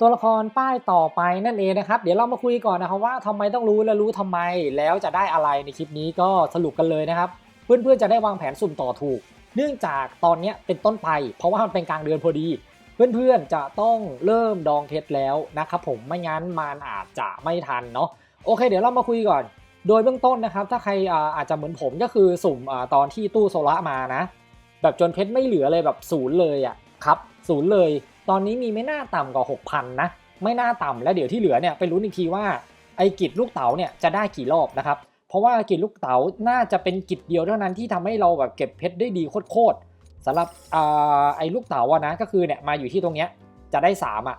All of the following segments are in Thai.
ตัวละครป้ายต่อไปนั่นเองนะครับ เดี๋ยวเรามาคุยก่อนนะครับว่าทำไมต้องรู้และรู้ทำไม แล้วจะได้อะไรในคลิปนี้ก็สรุปกันเลยนะครับ เพื่อนๆจะได้วางแผนสุ่มต่อถูก เนื่องจากตอนนี้เป็นต้นไปเพราะว่ามันเป็นกลางเดือนพอดี เพื่อนๆจะต้องเริ่มดองเท็จแล้วนะครับผมไม่งั้นมันอาจจะไม่ทันเนาะโอเค เดี๋ยวเรามาคุยก่อน โดยเบื้องต้นนะครับ ถ้าใครอาจจะเหมือนผมก็คือสุ่มตอนที่ตู้โซล่ามานะ แบบจนเพชรไม่เหลือเลยแบบศูนย์เลยอะครับศูนย์เลย ตอนนี้มีไม่น่าต่ำกว่า 6,000 นะ ไม่น่าต่ำแล้วเดี๋ยวที่เหลือเนี่ยไปลุ้นอีกทีว่าไอ้กิจลูกเต๋าเนี่ยจะได้กี่รอบนะครับ เพราะว่ากิจลูกเต๋าน่าจะเป็นกิจเดียวเท่านั้นที่ทำให้เราแบบเก็บเพชรได้ดีโคตรๆสำหรับอไอ้ลูกเต๋าอะนะก็คือเนี่ยมาอยู่ที่ตรงเนี้ยจะได้ 3 อะ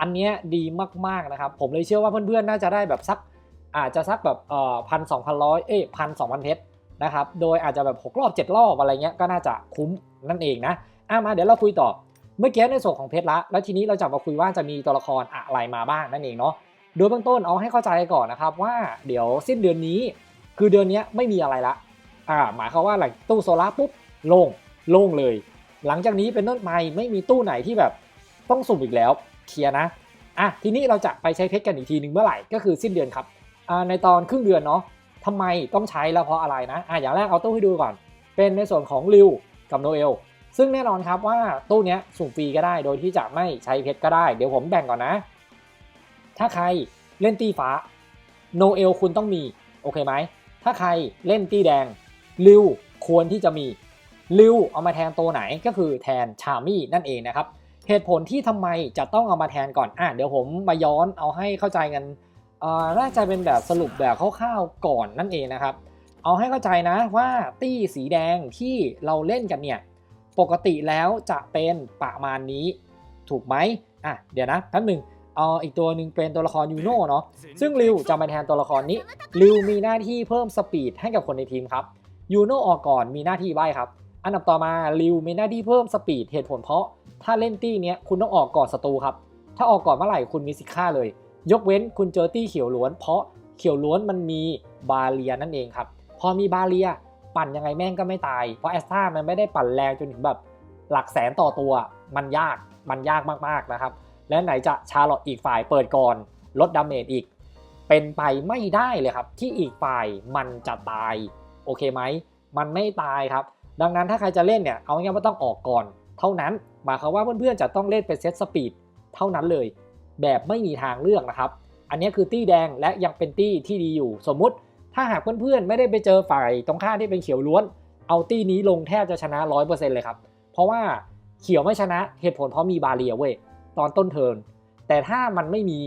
อันเนี้ยดีมากๆนะครับ ผมเลยเชื่อว่าเพื่อนๆน่าจะได้แบบสักอาจจะสักแบบเอ่อพันสองพันร้อยเอ้พันสองพันเพชรนะครับ โดยอาจจะแบบ 6 รอบ 7 รอบอะไรเงี้ยก็น่าจะคุ้มนั่นเองนะอะมาเดี๋ยวเราคุยต่อ เมื่อกี้ในส่วนของเพชรละ แล้วทีนี้เราจะมาคุยว่าจะมีตัวละครอะไรมาบ้างนั่นเองเนาะ โดยเบื้องต้นเอาให้เข้าใจก่อนนะครับว่าเดี๋ยวสิ้นเดือนนี้ คือเดือนนี้ไม่มีอะไรละ อ่าหมายความว่าหลังตู้โซล่าปุ๊บโล่งโล่งเลย หลังจากนี้เป็นต้นไปไม่มีตู้ไหนที่แบบต้องสุ่มอีกแล้วเคลียร์นะ อะทีนี้เราจะไปใช้เพชรกันอีกทีหนึ่งเมื่อไหร่ก็คือสิ้นเดือนครับ อ่าในตอนครึ่งเดือนเนาะทำไมต้องใช้แล้วเพราะอะไรนะ อะอย่างแรกเอาตู้ให้ดูก่อน เป็นในส่วนของริวกับโนเอล ซึ่งแน่นอนครับว่าตู้นี้สุ่มฟรีก็ได้โดยที่จะไม่ใช้เพชรก็ได้ เดี๋ยวผมแบ่งก่อนนะ ถ้าใครเล่นตีฟ้าโนเอลคุณต้องมี โอเคไหม ถ้าใครเล่นตีแดงริวควรที่จะมีริวเอามาแทนตัวไหนก็คือแทนชามี่นั่นเองนะครับ เหตุผลที่ทำไมจะต้องเอามาแทนก่อนอะเดี๋ยวผมมาย้อนเอาให้เข้าใจกันอ่อน่าจะเป็นแบบสรุปแบบคร่าวๆก่อนนั่นเองนะครับ เอาให้เข้าใจนะว่าตี้สีแดงที่เราเล่นกันเนี่ย ปกติแล้วจะเป็นประมาณนี้ถูกไหมอะเดี๋ยวนะแป๊บหนึ่งเอาอีกตัวหนึ่งเป็นตัวละครยูโน่เนาะซึ่งริวจะมาแทนตัวละครนี้ริวมีหน้าที่เพิ่มสปีดให้กับคนในทีมครับยูโน่ออกก่อนมีหน้าที่ใบครับ อันดับต่อมาริวมีหน้าที่เพิ่มสปีดเหตุผลเพราะถ้าเล่นตี้เนี้ยคุณต้องออกก่อนศัตรูครับ ถ้าออกก่อนเมื่อไหร่คุณมีสิทธิ์ฆ่าเลย ยกเว้นคุณเจอตี้เขียวล้วน เพราะเขียวล้วนมันมีบาเรียนั่นเองครับ พอมีบาเรีย ปั่นยังไงแม่งก็ไม่ตาย เพราะแอสตามันไม่ได้ปั่นแรงจนถึงแบบหลักแสนต่อตัว มันยาก มันยากมากๆนะครับ และไหนจะชาร์ลอตอีกฝ่ายเปิดก่อน ลดดาเมจอีก เป็นไปไม่ได้เลยครับ ที่อีกฝ่ายมันจะตาย โอเคไหม มันไม่ตายครับ ดังนั้นถ้าใครจะเล่นเนี่ย เอาง่ายๆว่าต้องออกก่อน เท่านั้น หมายความว่าเพื่อนๆจะต้องเล่นเป็นเซตสปีดเท่านั้นเลย แบบไม่มีทางเลือกนะครับ อันนี้คือตี้แดงและยังเป็นตี้ที่ดีอยู่ สมมุติ ถ้าหากเพื่อนๆไม่ได้ไปเจอฝ่ายตรงข้ามที่เป็นเขียวล้วน เอาตี้นี้ลงแทบจะชนะ 100%เลยครับ เพราะว่าเขียวไม่ชนะเหตุผลเพราะมีบาเรียเว้ยตอนต้นเทิร์นแต่ถ้ามันไม่มี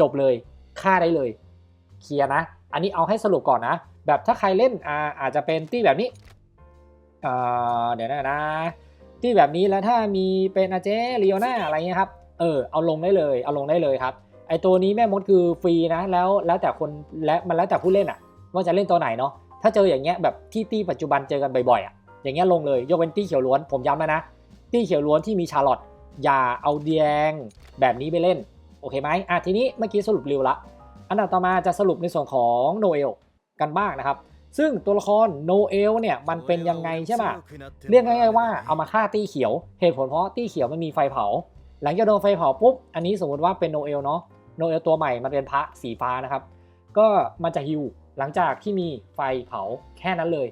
จบเลยฆ่าได้เลย เคลียร์นะ อันนี้เอาให้สรุปก่อนนะ แบบถ้าใครเล่นอาอาจจะเป็นตี้แบบนี้เดี๋ยวนะนะตี้แบบนี้แล้วถ้ามีเป็นอาเจลีโอนาอะไรเงี้ยครับ เออเอาลงได้เลย เอาลงได้เลยครับ ไอตัวนี้แม่มดคือฟรีนะ แล้วแล้วแต่คนและมันแล้วแต่ผู้เล่นอะ ว่าจะเล่นตัวไหนเนาะถ้าเจออย่างเงี้ยแบบที่ตี้ปัจจุบันเจอกันบ่อยๆอะอย่างเงี้ยลงเลยยกเว้นตี้เขียวล้วนผมย้ำแล้วนะตี้เขียวล้วนที่มีชาร์ลอตอย่าเอาแดงแบบนี้ไปเล่นโอเคไหมอะทีนี้เมื่อกี้สรุปเร็วละ อันดับต่อมาจะสรุปในส่วนของโนเอลกันบ้างนะครับ ซึ่งตัวละครโนเอลเนี่ยมันเป็นยังไงใช่ไหมเรียกง่ายๆว่าเอามาฆ่าตี้เขียว เหตุผลเพราะตี้เขียวมันมีไฟเผา หลังจากโดนไฟเผาปุ๊บ อันนี้สมมติว่าเป็นโนเอลเนาะ โนเอลตัวใหม่มันเป็นพระสีฟ้านะครับ ก็มันจะฮิว หลังจากที่มีไฟเผาแค่นั้นเลย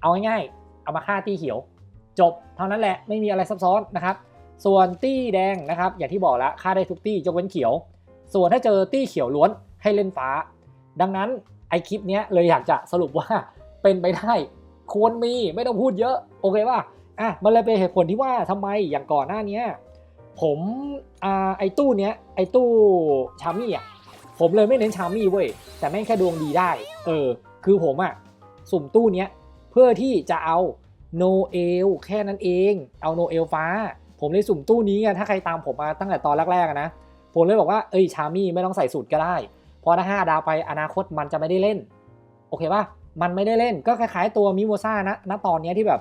เอาง่ายๆ เอามาฆ่าตี้เขียว จบเท่านั้นแหละไม่มีอะไรซับซ้อนนะครับ ส่วนตี้แดงนะครับ อย่างที่บอกแล้วฆ่าได้ทุกตี้ยกเว้นเขียว ส่วนถ้าเจอตี้เขียวล้วนให้เล่นฟ้า ดังนั้นไอคลิปนี้เลยอยากจะสรุปว่าเป็นไปได้ควรมีไม่ต้องพูดเยอะ โอเคป่ะอะมันเลยเป็นเหตุผลที่ว่าทำไมอย่างก่อนหน้านี้ผมอไอตู้เนี้ยไอตู้ชามี่อะ ผมเลยไม่เน้นชามี่เว้ย แต่แม่งแค่ดวงดีได้ เออ คือผมอะสุ่มตู้เนี้ย เพื่อที่จะเอาโนเอลแค่นั้นเอง เอาโนเอลฟ้า ผมเลยสุ่มตู้นี้ไงถ้าใครตามผมมาตั้งแต่ตอนแรกๆนะ ผมเลยบอกว่าเอ้ยชามี่ไม่ต้องใส่สูตรก็ได้เพราะถ้าห้าดาวไปอนาคตมันจะไม่ได้เล่น โอเคป่ะมันไม่ได้เล่นก็คล้ายๆตัวมิโมซ่านะณตอนนี้ที่แบบ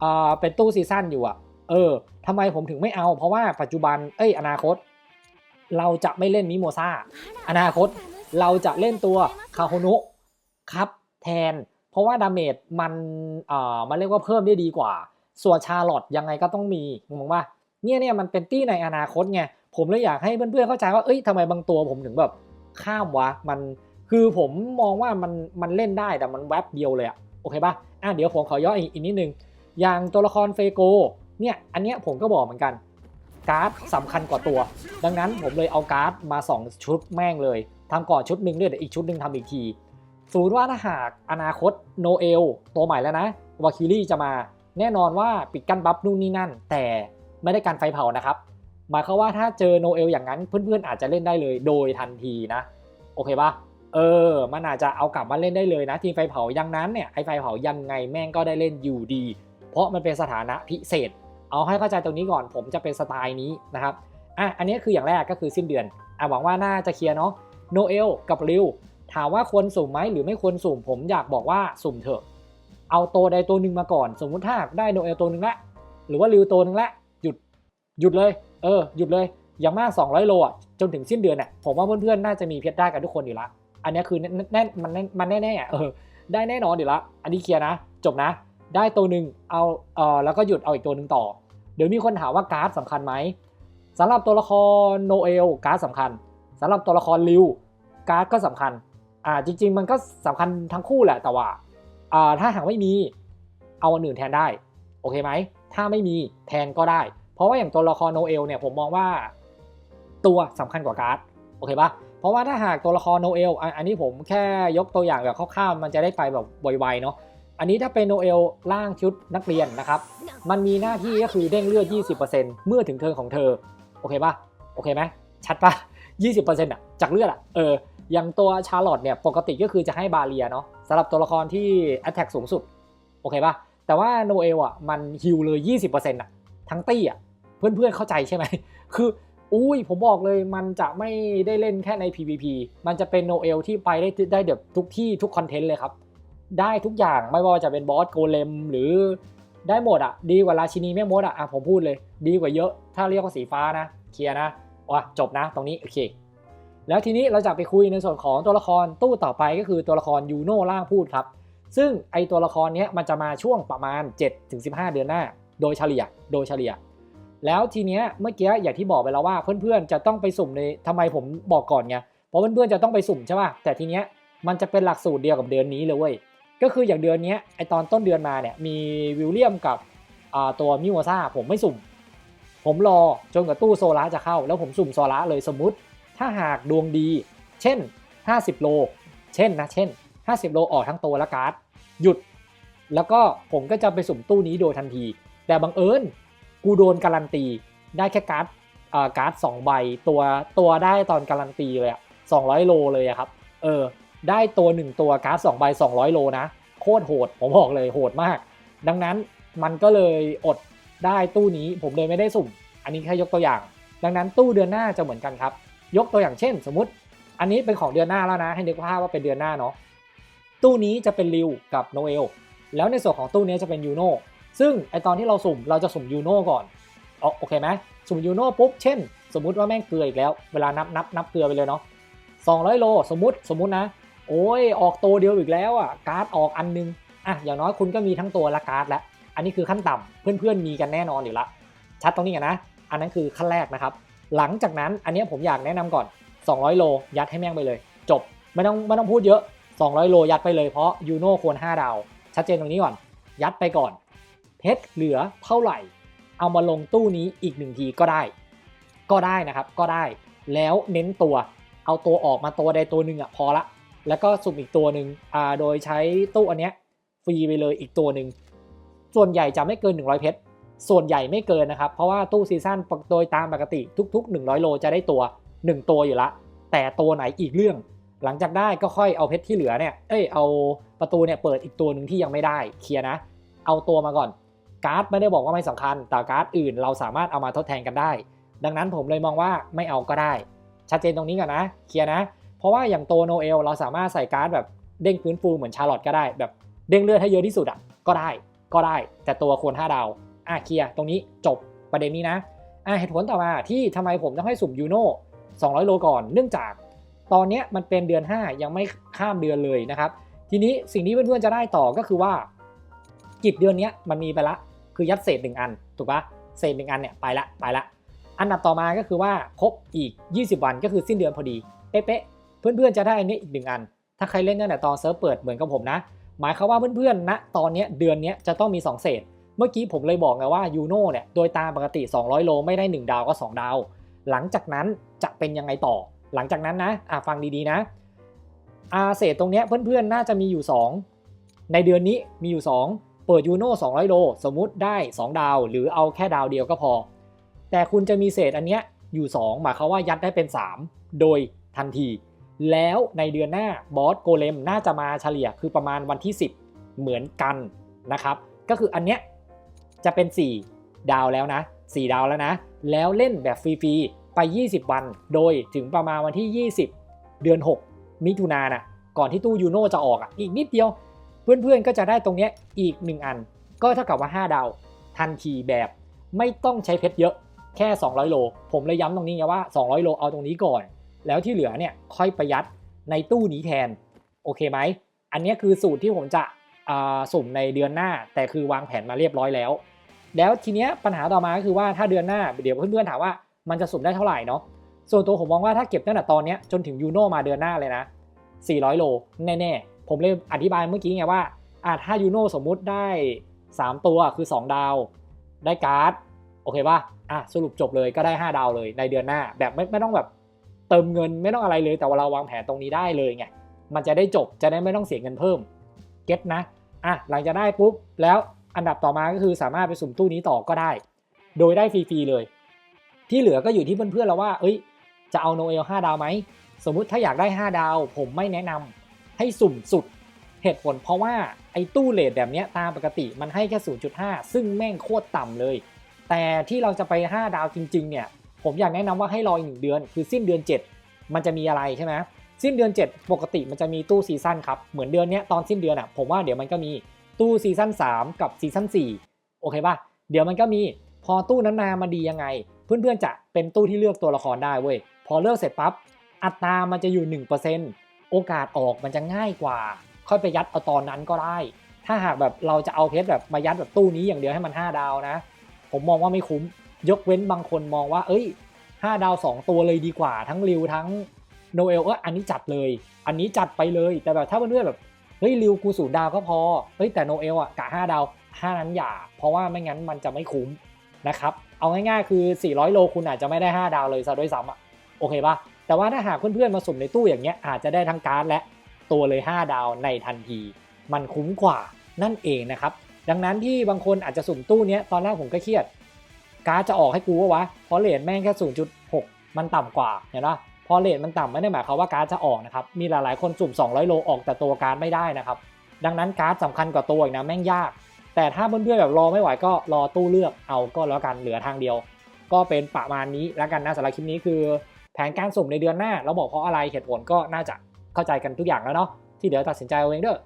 เออเป็นตู้ซีซั่นอยู่อะเออทำไมผมถึงไม่เอา เพราะว่าปัจจุบันเอ้ยอนาคต เราจะไม่เล่นมิโมซ่าอนาคตเราจะเล่นตัวคาโฮนุครับแทน เพราะว่าดาเมจมันเอ่อมันเรียกว่าเพิ่มได้ดีกว่า ส่วนชาร์ลอตยังไงก็ต้องมีงงป่ะเนี่ยเนี่ยมันเป็นตี้ในอนาคตไงผมเลยอยากให้เพื่อนๆเข้าใจว่าเอ้ยทำไมบางตัวผมถึงแบบข้ามวะมันคือผมมองว่ามันมันเล่นได้แต่มันแวบเดียวเลยอะโอเคปะอะเดี๋ยวผมขอย้อนอีกอีกนิดนึง อย่างตัวละครเฟโกเนี่ยอันเนี้ยผมก็บอกเหมือนกัน การ์ดสำคัญกว่าตัว ดังนั้นผมเลยเอาการ์ดมา 2 ชุดแม่งเลยทำก่อนชุดหนึ่งด้วยเดี๋ยวอีกชุดหนึ่งทำอีกทีสมมติว่าถ้าหากอนาคตโนเอลตัวใหม่แล้วนะวาคิลี่จะมาแน่นอนว่าปิดกั้นบัฟนู่นนี่นั่น แต่ไม่ได้การไฟเผานะครับ หมายความว่าถ้าเจอโนเอลอย่างนั้นเพื่อนๆอาจจะเล่นได้เลยโดยทันทีนะ โอเคปะเออ มันอาจจะเอากลับมาเล่นได้เลยนะ ทีมไฟเผายังนั้นเนี่ยไอไฟเผายังไงแม่งก็ได้เล่นอยู่ดี เพราะมันเป็นสถานะพิเศษ เอาให้เข้าใจตรงนี้ก่อนผมจะเป็นสไตล์นี้นะครับอะอันนี้คืออย่างแรกก็คือสิ้นเดือนอะหวังว่าน่าจะเคลียร์เนาะโนเอลกับริวถามว่าควรสุ่มไหมหรือไม่ควรสุ่ม ผมอยากบอกว่าสุ่มเถอะ เอาตัวใดตัวหนึ่งมาก่อน สมมุติถ้าได้โนเอลตัวหนึ่งละหรือว่าริวตัวหนึ่งละหยุดหยุดเลยเออหยุดเลยอย่างมาก 200 โลอะจนถึงสิ้นเดือนเนี่ยผมว่าเพื่อนๆน่าจะมีเพชรได้กันทุกคนอยู่ละอันนี้คือแน่มันมันแน่ๆเออได้แน่นอนอยู่ละอันนี้เคลียร์นะ จบนะ ได้ตัวหนึ่งเอาเออแล้วก็หยุดเอาอีกตัวหนึ่งต่อ เดี๋ยวมีคนถามว่าการ์ดสำคัญไหมสำหรับตัวละครโนเอลการ์ดสำคัญสำหรับตัวละครริวการ์ดก็สำคัญอ่าจริง ๆ มันก็สำคัญทั้งคู่แหละแต่ว่าอ่าถ้าหากไม่มีเอาอันอื่นแทนได้โอเคไหมถ้าไม่มีแทนก็ได้ เพราะว่าอย่างตัวละครโนเอลเนี่ยผมมองว่าตัวสำคัญกว่าการ์ดโอเคปะเพราะว่าถ้าหากตัวละครโนเอลอันนี้ผมแค่ยกตัวอย่างแบบคร่าวๆมันจะได้ไปแบบไวๆเนาะ อันนี้ถ้าเป็นโนเอลร่างชุดนักเรียนนะครับ มันมีหน้าที่ก็คือเด้งเลือด 20%เมื่อถึงเทิร์นของเธอ โอเคปะโอเคไหมชัดปะ20%อะจากเลือดอะ เออ อย่างตัวชาร์ลอตเนี่ยปกติก็คือจะให้บาเรียเนาะสำหรับตัวละครที่ Attack สูงสุด โอเคปะแต่ว่าโนเอลอะมันฮิลเลย 20%อะทั้งตี้อะ เพื่อนๆเข้าใจใช่ไหม คืออุ้ยผมบอกเลยมันจะไม่ได้เล่นแค่ใน PVP มันจะเป็นโนเอลที่ไปได้ได้เดี๋ยวทุกที่ทุกคอนเทนต์เลยครับ ได้ทุกอย่างไม่ว่าจะเป็นบอสโกเลมหรือได้หมดอะ ดีกว่าราชินีแม่มดอะอะผมพูดเลย ดีกว่าเยอะ ถ้าเรียกว่าสีฟ้านะ เคลียร์นะว่ะจบนะ ตรงนี้โอเค แล้วทีนี้เราจะไปคุยในส่วนของตัวละครตู้ต่อไปก็คือตัวละครยูโน่ล่างพูดครับ ซึ่งไอตัวละครนี้มันจะมาช่วงประมาณ 7-15 เดือนหน้า โดยเฉลี่ย โดยเฉลี่ย แล้วทีเนี้ยเมื่อกี้อย่างที่บอกไปแล้วว่าเพื่อนๆจะต้องไปสุ่มในทำไมผมบอกก่อนไง เพราะเพื่อนๆจะต้องไปสุ่มใช่ป่ะ แต่ทีเนี้ยมันจะเป็นหลักสูตรเดียวกับเดือนนี้เลยเว้ย ก็คืออย่างเดือนนี้ไอตอนต้นเดือนมาเนี่ยมีวิลเลียมกับตัวมิวซ่าผมไม่สุ่ม ผมรอจนกับตู้โซล่าจะเข้า แล้วผมสุ่มโซล่าเลยสมมติ ถ้าหากดวงดี เช่น 50 โล เช่นนะเช่น 50 โลออกทั้งตัวและการ์ดหยุด แล้วก็ผมก็จะไปสุ่มตู้นี้โดยทันที แต่บังเอิญกูโดนการันตีได้แค่การ์ดการ์ดสองใบตัวตัวได้ตอนการันตีเลยอะ200โลเลยอะครับ เออ ได้ตัว 1 ตัวการ์ด2ใบ200 โลนะ โคตรโหด ผมบอกเลยโหดมาก ดังนั้นมันก็เลยอดได้ตู้นี้ผมเลยไม่ได้สุ่ม อันนี้แค่ยกตัวอย่าง ดังนั้นตู้เดือนหน้าจะเหมือนกันครับ ยกตัวอย่างเช่น สมมติ อันนี้เป็นของเดือนหน้าแล้วนะ ให้นึกภาพว่าเป็นเดือนหน้าเนาะตู้นี้จะเป็นริวกับโนเอลแล้วในส่วนของตู้นี้จะเป็นยูโนซึ่งไอตอนที่เราสุ่มเราจะสุ่มยูโนก่อนโอเคไหมสุ่มยูโนปุ๊บเช่น สมมุติว่าแม่งเกลืออีกแล้ว เวลานับนับนับเกลือไปเลยเนาะ200 โล สมมติสมมตินะ โอ้ยออกตัวเดียวอีกแล้วอะการ์ดออกอันนึงอะอย่างน้อยคุณก็มีทั้งตัวและการ์ดแล้วอันนี้คือขั้นต่ำเพื่อนๆมีกันแน่นอนอยู่ละชัดตรงนี้กันนะ อันนั้นคือขั้นแรกนะครับ หลังจากนั้นอันนี้ผมอยากแนะนำก่อน 200 โลยัดให้แม่งไปเลย จบไม่ต้องไม่ต้องพูดเยอะ 200 โลยัดไปเลยเพราะยูโน่ควร5ดาว ชัดเจนตรงนี้ก่อน ยัดไปก่อนเพชรเหลือเท่าไหร่ เอามาลงตู้นี้อีกหนึ่งทีก็ได้ ก็ได้นะครับก็ได้ แล้วเน้นตัว เอาตัวออกมาตัวใดตัวหนึ่งอะพอละ แล้วก็สุ่มอีกตัวหนึ่งอ่าโดยใช้ตู้อันเนี้ยฟรีไปเลยอีกตัวหนึ่งส่วนใหญ่จะไม่เกิน 100 เพชรส่วนใหญ่ไม่เกินนะครับ เพราะว่าตู้ซีซั่นโดยตามปกติทุก ๆ 100 โลจะได้ตัว 1 ตัวอยู่ละ แต่ตัวไหนอีกเรื่อง หลังจากได้ก็ค่อยเอาเพชรที่เหลือเนี่ยเอ้ยเอาประตูเนี่ยเปิดอีกตัวหนึ่งที่ยังไม่ได้เคลียร์นะ เอาตัวมาก่อนการ์ดไม่ได้บอกว่าไม่สำคัญ แต่การ์ดอื่นเราสามารถเอามาทดแทนกันได้ ดังนั้นผมเลยมองว่าไม่เอาก็ได้ ชัดเจนตรงนี้ก่อนนะ เคลียร์นะ เพราะว่าอย่างตัวโนเอลเราสามารถใส่การ์ดแบบเด้งฟื้นฟูเหมือนชาร์ลอตก็ได้ แบบเด้งเลือดให้เยอะที่สุดอะก็ได้ก็ได้ แต่ตัวควร5ดาวอะเคลียร์ตรงนี้จบประเด็นนี้นะอะเหตุผลต่อมาที่ทำไมผมต้องให้สุ่มยูโน่200 โลก่อน เนื่องจากตอนนี้มันเป็นเดือน 5 ยังไม่ข้ามเดือนเลยนะครับ ทีนี้สิ่งที่เพื่อนๆจะได้ต่อก็คือว่ากิจเดือนนี้มันมีไปละ คือยัดเศษหนึ่งอัน ถูกปะเศษหนึ่งอันเนี่ยไปละไปละ อันดับต่อมาก็คือว่าครบอีก 20 วันก็คือสิ้นเดือนพอดี เป๊ะ เพื่อนๆจะได้อันนี้อีกหนึ่งอัน ถ้าใครเล่นตั้งแต่ตอนเซิร์ฟเปิดเหมือนกับผมนะ หมายความว่าเพื่อนๆณตอนนี้เดือนนี้จะต้องมี 2 เศษ เมื่อกี้ผมเลยบอกไงว่ายูโน่เนี่ยโดยตามปกติ 200 โลไม่ได้ 1 ดาวก็ 2 ดาว หลังจากนั้นจะเป็นยังไงต่อ หลังจากนั้นนะอะฟังดีๆนะอาเศษตรงนี้เพื่อนๆน่าจะมีอยู่ 2 ในเดือนนี้มีอยู่ 2 เปิดยูโน่200 โล สมมุติได้ 2 ดาว หรือเอาแค่ดาวเดียวก็พอ แต่คุณจะมีเศษอันเนี้ยอยู่ 2 หมายความว่ายัดได้เป็น 3 โดยทันที แล้วในเดือนหน้าบอสโกเลมน่าจะมาเฉลี่ยคือประมาณวันที่ 10 เหมือนกันนะครับ ก็คืออันเนี้ยจะเป็น 4 ดาวแล้วนะ 4 ดาวแล้วนะ แล้วเล่นแบบฟรีๆ ไป 20 วัน โดยถึงประมาณวันที่ 20 เดือน 6 มิถุนายนน่ะก่อนที่ตู้ยูโน่จะออกอะอีกนิดเดียว เพื่อนๆก็จะได้ตรงเนี้ยอีก 1 อัน ก็เท่ากับว่า 5 ดาว ทันทีแบบไม่ต้องใช้เพชรเยอะแค่ 200 โล ผมเลยย้ำตรงนี้ไงว่า 200 โลเอาตรงนี้ก่อน แล้วที่เหลือเนี่ยค่อยประหยัดในตู้นี้แทน โอเคไหม อันนี้คือสูตรที่ผมจะสุ่มในเดือนหน้า แต่คือวางแผนมาเรียบร้อยแล้ว แล้วทีเนี้ยปัญหาต่อมาก็คือว่าถ้าเดือนหน้าเดี๋ยวเพื่อนๆถามว่ามันจะสุ่มได้เท่าไหร่เนาะส่วนตัวผมมองว่าถ้าเก็บตั้งแต่ตอนนี้จนถึงยูโนมาเดือนหน้าเลยนะ 400 โลแน่ๆ ผมเลยอธิบายเมื่อกี้ไงว่าอ่าถ้ายูโนสมมุติได้ 3 ตัวคือ 2 ดาว ได้การ์ด โอเคป่ะอะสรุปจบเลยก็ได้ 5 ดาวเลยในเดือนหน้าแบบไม่ไม่ต้องแบบ เติมเงินไม่ต้องอะไรเลย แต่ว่าเราวางแผนตรงนี้ได้เลยไงมันจะได้จบจะได้ไม่ต้องเสียเงินเพิ่มเก็ตนะอะหลังจากได้ปุ๊บแล้วอันดับต่อมาก็คือสามารถไปสุ่มตู้นี้ต่อก็ได้ โดยได้ฟรีๆเลย ที่เหลือก็อยู่ที่เพื่อนๆแล้วว่า เอ้ย จะเอาโนเอล5ดาวไหมสมมุติถ้าอยากได้ 5 ดาว ผมไม่แนะนำให้สุ่มสุดเหตุผลเพราะว่าไอ้ตู้เลทแบบนี้ตามปกติมันให้แค่ 0.5 ซึ่งแม่งโคตรต่ำเลย แต่ที่เราจะไป 5 ดาวจริง ๆ เนี่ย ผมอยากแนะนำว่าให้รออีกหนึ่งเดือน คือสิ้นเดือน 7 มันจะมีอะไรใช่ไหมสิ้นเดือน 7 ปกติมันจะมีตู้ซีซั่นครับ เหมือนเดือนนี้ตอนสิ้นเดือนอะผมว่าเดี๋ยวมันก็มีตู้ซีซั่น3 กับซีซั่น4โอเคป่ะเดี๋ยวมันก็มีพอตู้นั้นมามาดียังไง เพื่อนๆจะเป็นตู้ที่เลือกตัวละครได้เว้ยพอเลือกเสร็จปั๊บอัตรามันจะอยู่ 1%โอกาสออกมันจะง่ายกว่า ค่อยไปยัดเอาตอนนั้นก็ได้ ถ้าหากแบบเราจะเอาเพชรแบบมายัดแบบตู้นี้อย่างเดียวให้มัน 5 ดาวนะ ผมมองว่าไม่คุ้ม ยกเว้นบางคนมองว่า เอ้ย 5 ดาว 2 ตัวเลยดีกว่า ทั้งริวทั้งโนเอลเอออันนี้จัดเลย อันนี้จัดไปเลย แต่แบบถ้าเพื่อนๆแบบ เฮ้ยริวกูศูดาวก็พอ เฮ้ยแต่โนเอลอะกะ5ดาว5นั้นอย่า เพราะว่าไม่งั้นมันจะไม่คุ้มนะครับ เอาง่ายๆคือ 400 โลคุณอาจจะไม่ได้ 5 ดาวเลยซะด้วยซ้ำอะ โอเคปะแต่ว่าถ้าหากเพื่อนๆมาสุ่มในตู้อย่างเงี้ยอาจจะได้ทั้งการ์ดและตัวเลย 5 ดาวในทันที มันคุ้มกว่านั่นเองนะครับ ดังนั้นที่บางคนอาจจะสุ่มตู้เนี้ยตอนแรกผมก็เครียด การ์ดจะออกให้กูวะวะเพราะเลทแม่งแค่ 0.6 มันต่ำกว่าเห็นปะพอเลทมันต่ำไม่ได้หมายความว่าการ์ดจะออกนะครับมีหลายๆคนสุ่ม 200 โลออกแต่ตัวการ์ดไม่ได้นะครับดังนั้นการ์ดสำคัญกว่าตัวอีกนะแม่งยาก แต่ถ้าเพื่อนๆแบบรอไม่ไหวก็รอตู้เลือกเอาก็แล้วกันเหลือทางเดียว ก็เป็นประมาณนี้แล้วกันนะสำหรับคลิปนี้คือ แผนการสุ่มในเดือนหน้าเราบอกเพราะอะไรเหตุผลก็น่าจะเข้าใจกันทุกอย่างแล้วเนาะที่เหลือตัดสินใจเอาเองเด้อ